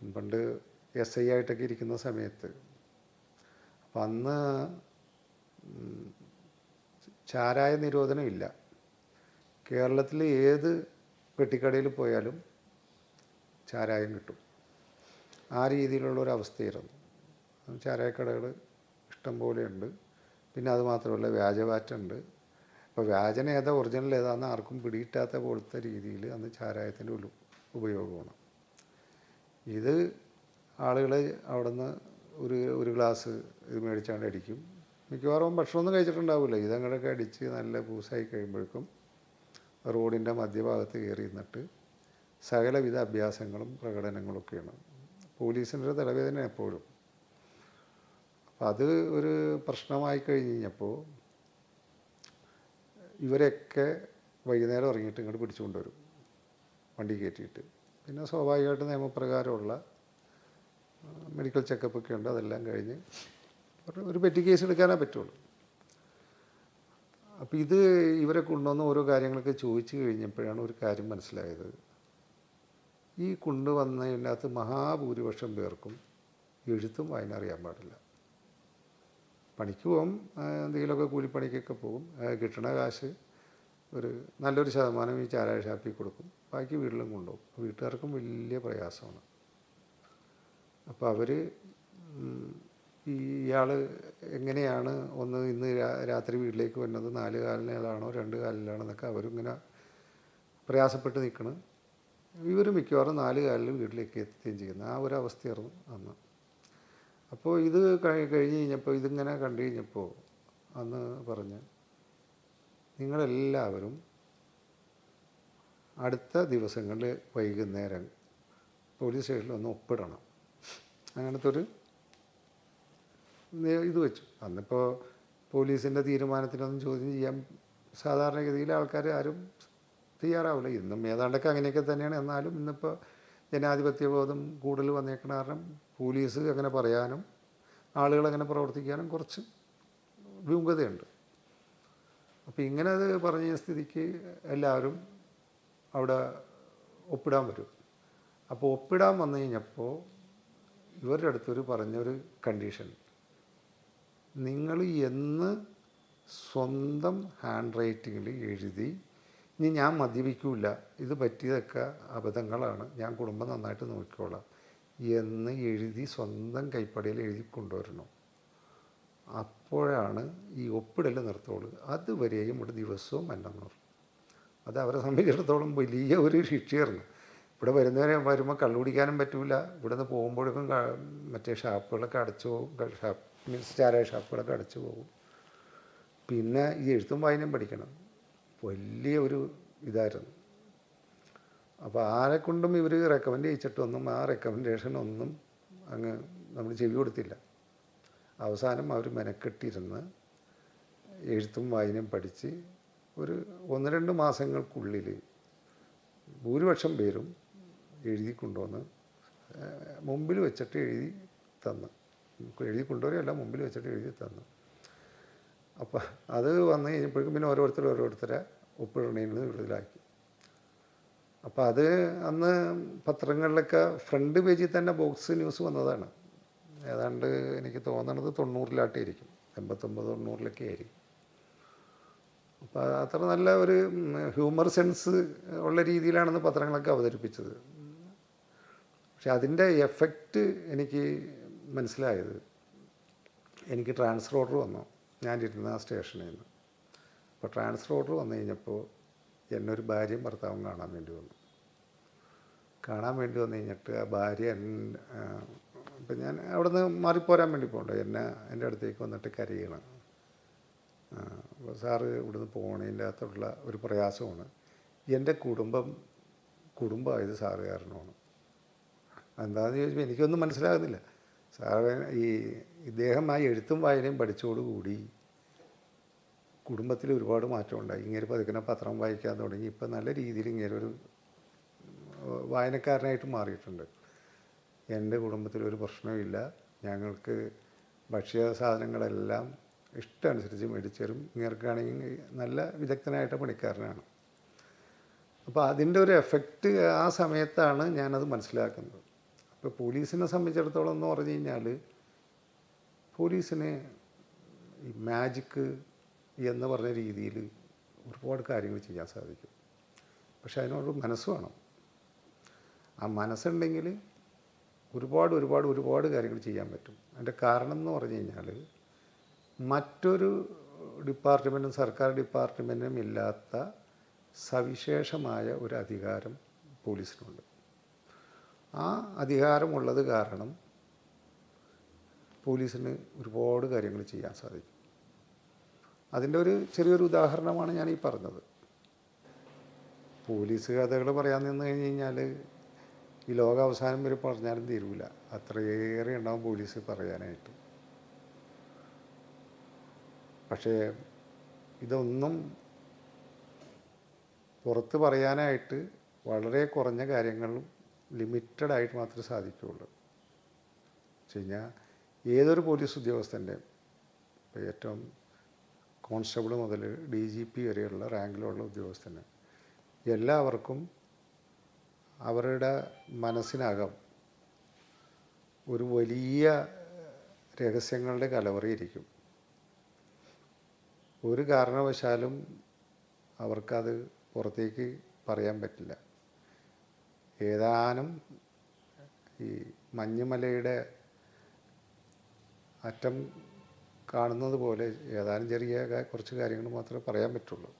പണ്ട് S I ആയിട്ടൊക്കെ ഇരിക്കുന്ന സമയത്ത്. അപ്പം അന്ന് ചാരായ നിരോധനമില്ല കേരളത്തിൽ ഏത് പെട്ടിക്കടയിൽ പോയാലും ചാരായം കിട്ടും. ആ രീതിയിലുള്ള ഒരു അവസ്ഥയായിരുന്നു. ചാരായക്കടകൾ ഇഷ്ടം പോലെയുണ്ട് പിന്നെ അത് മാത്രമല്ല വ്യാജവാറ്റുണ്ട്. അപ്പോൾ വ്യാജന ഏതാ ഒറിജിനൽ ഏതാണെന്ന് ആർക്കും പിടിയിട്ടാത്ത പോലത്തെ രീതിയിൽ അന്ന് ചാരായത്തിന്റെ ഉപയോഗമാണ്. ഇത് ആളുകൾ അവിടുന്ന് ഒരു ഒരു ഗ്ലാസ് ഇത് മേടിച്ചാണ്ട് അടിക്കും. മിക്കവാറും ഭക്ഷണമൊന്നും കഴിച്ചിട്ടുണ്ടാവില്ല. ഇതങ്ങനെയൊക്കെ അടിച്ച് നല്ല പൂസായി കഴിയുമ്പോഴേക്കും റോഡിന്റെ മധ്യഭാഗത്ത് കയറി നിന്നിട്ട് സകലവിധ അഭ്യാസങ്ങളും പ്രകടനങ്ങളൊക്കെയാണ്. പോലീസിന്റെ തലവേദന എപ്പോഴും. അപ്പം അത് ഒരു പ്രശ്നമായി കഴിഞ്ഞ് കഴിഞ്ഞപ്പോൾ ഇവരെയൊക്കെ വൈകുന്നേരം ഇറങ്ങിയിട്ട് ഇങ്ങോട്ട് പിടിച്ചുകൊണ്ടുവരും വണ്ടി കയറ്റിയിട്ട് പിന്നെ സ്വാഭാവികമായിട്ട് നിയമപ്രകാരമുള്ള മെഡിക്കൽ ചെക്കപ്പൊക്കെ ഉണ്ട്. അതെല്ലാം കഴിഞ്ഞ് ഒരു- പെറ്റി കേസ് എടുക്കാനേ പറ്റുള്ളൂ. അപ്പോൾ ഇത് ഇവരെ കൊണ്ടുവന്ന് ഓരോ കാര്യങ്ങളൊക്കെ ചോദിച്ചു കഴിഞ്ഞപ്പോഴാണ് ഒരു കാര്യം മനസ്സിലായത്. ഈ കൊണ്ടുവന്നതിനകത്ത് മഹാഭൂരിപക്ഷം പേർക്കും എഴുത്തും വായന അറിയാൻ പാടില്ല. പണിക്ക് പോകും എന്തെങ്കിലുമൊക്കെ കൂലിപ്പണിക്കൊക്കെ പോകും കിട്ടണ കാശ് ഒരു നല്ലൊരു ശതമാനം ഈ ചാരായ ഷാപ്പിൽ കൊടുക്കും. ബാക്കി വീട്ടിലും കൊണ്ടുപോകും. വീട്ടുകാർക്കും വലിയ പ്രയാസമാണ്. അപ്പോൾ അവർ ഇയാൾ എങ്ങനെയാണ് ഒന്ന് ഇന്ന് രാത്രി വീട്ടിലേക്ക് വരുന്നത് നാല് കാലിലാണോ രണ്ട് കാലിലാണെന്നൊക്കെ അവരിങ്ങനെ പ്രയാസപ്പെട്ട് നിൽക്കണം. ഇവർ മിക്കവാറും നാല് കാലിൽ വീട്ടിലേക്ക് എത്തുകയും ചെയ്യുന്ന. ആ ഒരു അവസ്ഥയായിരുന്നു അന്ന്. അപ്പോൾ ഇത് കഴി- കഴിഞ്ഞ് കഴിഞ്ഞപ്പോൾ ഇതിങ്ങനെ കണ്ടു കഴിഞ്ഞപ്പോൾ അന്ന് പറഞ്ഞ് നിങ്ങളെല്ലാവരും അടുത്ത ദിവസങ്ങളിൽ വൈകുന്നേരം പോലീസ് സ്റ്റേഷനിൽ ഒന്ന് ഒപ്പിടണം. അങ്ങനത്തെ ഒരു ഇത് വെച്ചു. അന്നിപ്പോൾ പോലീസിന്റെ തീരുമാനത്തിനൊന്നും ചോദ്യം ചെയ്യാൻ സാധാരണഗതിയിൽ ആൾക്കാർ ആരും തയ്യാറാവില്ല. ഇന്നും ഏതാണ്ടൊക്കെ അങ്ങനെയൊക്കെ തന്നെയാണ്. എന്നാലും ഇന്നിപ്പോൾ ജനാധിപത്യബോധം കൂടുതൽ വന്നേക്കണ കാരണം പോലീസ് അങ്ങനെ പറയാനും ആളുകൾ അങ്ങനെ പ്രവർത്തിക്കാനും കുറച്ച് വ്യൂങ്കതയുണ്ട് അപ്പോൾ ഇങ്ങനെ അത് പറഞ്ഞ സ്ഥിതിക്ക് എല്ലാവരും അവിടെ ഒപ്പിടാൻ വരും അപ്പോൾ ഒപ്പിടാൻ വന്നു കഴിഞ്ഞപ്പോൾ ഇവരുടെ അടുത്തൊരു പറഞ്ഞൊരു കണ്ടീഷൻ നിങ്ങൾ എന്ന് സ്വന്തം ഹാൻഡ് റൈറ്റിങ്ങിൽ എഴുതി ഇനി ഞാൻ മദ്യപിക്കില്ല ഇത് പറ്റിയതൊക്കെ അബദ്ധങ്ങളാണ്. ഞാൻ കുടുംബം നന്നായിട്ട് നോക്കിക്കോളാം. എന്ന് എഴുതി സ്വന്തം കൈപ്പടിയിൽ എഴുതി കൊണ്ടുവരണം. അപ്പോഴാണ് ഈ ഒപ്പിടൽ നിർത്തുള്ളൂ. അതുവരെയും ഒരു ദിവസവും മന്നം പറഞ്ഞു അത് അവരെ സംബന്ധിച്ചിടത്തോളം വലിയ ഒരു ശിക്ഷയായിരുന്നു. ഇവിടെ വരുന്നവരെ വരുമ്പോൾ കള്ളു പറ്റില്ല പറ്റൂല. ഇവിടെ നിന്ന് പോകുമ്പോഴേക്കും മറ്റേ ഷാപ്പുകളൊക്കെ അടച്ചു പോകും. ഷാപ്പ് മീൻസ് ചാരായ ഷാപ്പുകളൊക്കെ അടച്ചു പോകും. പിന്നെ ഈ എഴുത്തും വായനയും പഠിക്കണം. വലിയ ഒരു ഇതായിരുന്നു. അപ്പോൾ ആരെ കൊണ്ടും ഇവർ റെക്കമെൻഡ് ചെയ്യിച്ചിട്ടൊന്നും ആ റെക്കമെൻഡേഷൻ ഒന്നും അങ്ങ് നമ്മൾ ചെവി കൊടുത്തില്ല. അവസാനം അവർ മെനക്കെട്ടിരുന്ന് എഴുത്തും വായനയും പഠിച്ച് ഒരു ഒന്ന് രണ്ട് മാസങ്ങൾക്കുള്ളിൽ ഭൂരിപക്ഷം പേരും എഴുതി കൊണ്ടുവന്ന് മുമ്പിൽ വെച്ചിട്ട് എഴുതി തന്ന്. എഴുതി കൊണ്ടുവരികയല്ല മുമ്പിൽ വെച്ചിട്ട് എഴുതി തന്നു. അപ്പം അത് വന്ന് കഴിഞ്ഞപ്പോഴേക്കും പിന്നെ ഓരോരുത്തർ ഓരോരുത്തരെ ഒപ്പിടണയിൽ നിന്ന് വിടുതലാക്കി. അപ്പം അത് അന്ന് പത്രങ്ങളിലൊക്കെ ഫ്രണ്ട് പേജിൽ തന്നെ ബോക്സ് ന്യൂസ് വന്നതാണ്. ഏതാണ്ട് എനിക്ക് തോന്നണത് തൊണ്ണൂറിലാട്ടായിരിക്കും എൺപത്തൊമ്പത് തൊണ്ണൂറിലൊക്കെ ആയിരിക്കും. അപ്പോൾ അത്ര നല്ല ഒരു ഹ്യൂമർ സെൻസ് ഉള്ള രീതിയിലാണെന്ന് പത്രങ്ങളൊക്കെ അവതരിപ്പിച്ചത്. പക്ഷെ അതിന്റെ എഫക്റ്റ് എനിക്ക് മനസ്സിലായത് എനിക്ക് ട്രാൻസ്ഫർ ഓർഡർ വന്നു. ഞാനിരുന്ന ആ സ്റ്റേഷനിൽ നിന്ന് അപ്പോൾ ട്രാൻസ്ഫർ ഓർഡർ വന്നു കഴിഞ്ഞപ്പോൾ എന്നൊരു ഭാര്യയും ഭർത്താവും കാണാൻ വേണ്ടി വന്നു. കാണാൻ വേണ്ടി വന്നു കഴിഞ്ഞിട്ട് ആ ഭാര്യ അപ്പം ഞാൻ അവിടെ നിന്ന് മാറിപ്പോരാൻ വേണ്ടി പോകണ്ടോ? എന്നെ എന്റെ അടുത്തേക്ക് വന്നിട്ട് കരയണം. അപ്പോൾ സാറ് ഇവിടുന്ന് പോകണതിന്റെ അകത്തുള്ള ഒരു പ്രയാസമാണ്. എന്റെ കുടുംബം കുടുംബമായത് സാറ് കാരണമാണ്. എന്താണെന്ന് ചോദിച്ചപ്പോൾ എനിക്കൊന്നും മനസ്സിലാകുന്നില്ല. സാറ് ഈ ഇദ്ദേഹം ആ എഴുത്തും വായനയും പഠിച്ചതോടുകൂടി കുടുംബത്തിൽ ഒരുപാട് മാറ്റമുണ്ടായി. ഇങ്ങനെ പതുക്കനെ പത്രം വായിക്കാൻ തുടങ്ങി. ഇപ്പം നല്ല രീതിയിൽ ഇങ്ങനെ ഒരു വായനക്കാരനായിട്ട് മാറിയിട്ടുണ്ട്. എന്റെ കുടുംബത്തിൽ ഒരു പ്രശ്നവുമില്ല. ഞങ്ങൾക്ക് ഭക്ഷ്യ സാധനങ്ങളെല്ലാം ഇഷ്ടമനുസരിച്ച് മേടിച്ചു തരും ഇങ്ങനെയൊക്കെയാണെങ്കിൽ നല്ല വിദഗ്ധനായിട്ട് പണിക്കാരനാണ്. അപ്പോൾ അതിന്റെ ഒരു എഫക്റ്റ് ആ സമയത്താണ് ഞാനത് മനസ്സിലാക്കുന്നത്. അപ്പോൾ പോലീസിനെ സംബന്ധിച്ചിടത്തോളം എന്ന് പറഞ്ഞു കഴിഞ്ഞാൽ പോലീസിന് ഈ മാജിക്ക് എന്ന് പറഞ്ഞ രീതിയിൽ ഒരുപാട് കാര്യങ്ങൾ ചെയ്യാൻ സാധിക്കും. പക്ഷെ അതിനോട് മനസ്സ് വേണം. ആ മനസ്സുണ്ടെങ്കിൽ ഒരുപാട് ഒരുപാട് ഒരുപാട് കാര്യങ്ങൾ ചെയ്യാൻ പറ്റും. അതിന്റെ കാരണം എന്ന് പറഞ്ഞു കഴിഞ്ഞാൽ മറ്റൊരു ഡിപ്പാർട്ട്മെന്റും സർക്കാർ ഡിപ്പാർട്ട്മെന്റിനും ഇല്ലാത്ത സവിശേഷമായ ഒരു അധികാരം പോലീസിനുണ്ട്. ആ അധികാരമുള്ളത് കാരണം പോലീസിന് ഒരുപാട് കാര്യങ്ങൾ ചെയ്യാൻ സാധിക്കും. അതിന്റെ ഒരു ചെറിയൊരു ഉദാഹരണമാണ് ഞാൻ ഈ പറഞ്ഞത്. പോലീസ് കഥകൾ പറയാൻ നിന്ന് കഴിഞ്ഞ് കഴിഞ്ഞാൽ ഈ ലോകാവസാനം വരെ പറഞ്ഞാലും തീരൂല. അത്രയേറെ ഉണ്ടാവും പോലീസ് പറയാനായിട്ട്. പക്ഷേ ഇതൊന്നും പുറത്ത് പറയാനായിട്ട് വളരെ കുറഞ്ഞ കാര്യങ്ങളും ലിമിറ്റഡ് ആയിട്ട് മാത്രമേ സാധിക്കുകയുള്ളൂ. വെച്ച് കഴിഞ്ഞാൽ ഏതൊരു പോലീസ് ഉദ്യോഗസ്ഥന്റെ ഇപ്പോൾ ഏറ്റവും കോൺസ്റ്റബിൾ മുതൽ ഡി ജി പി വരെയുള്ള റാങ്കിലുള്ള ഉദ്യോഗസ്ഥന് എല്ലാവർക്കും അവരുടെ മനസ്സിനകം ഒരു വലിയ രഹസ്യങ്ങളുടെ കലവറയിരിക്കും. ഒരു കാരണവശാലും അവർക്കത് പുറത്തേക്ക് പറയാൻ പറ്റില്ല. ഏതാനും ഈ മഞ്ഞുമലയുടെ അറ്റം കാണുന്നത് പോലെ ഏതാനും ചെറിയ കുറച്ച് കാര്യങ്ങൾ മാത്രമേ പറയാൻ പറ്റുള്ളൂ.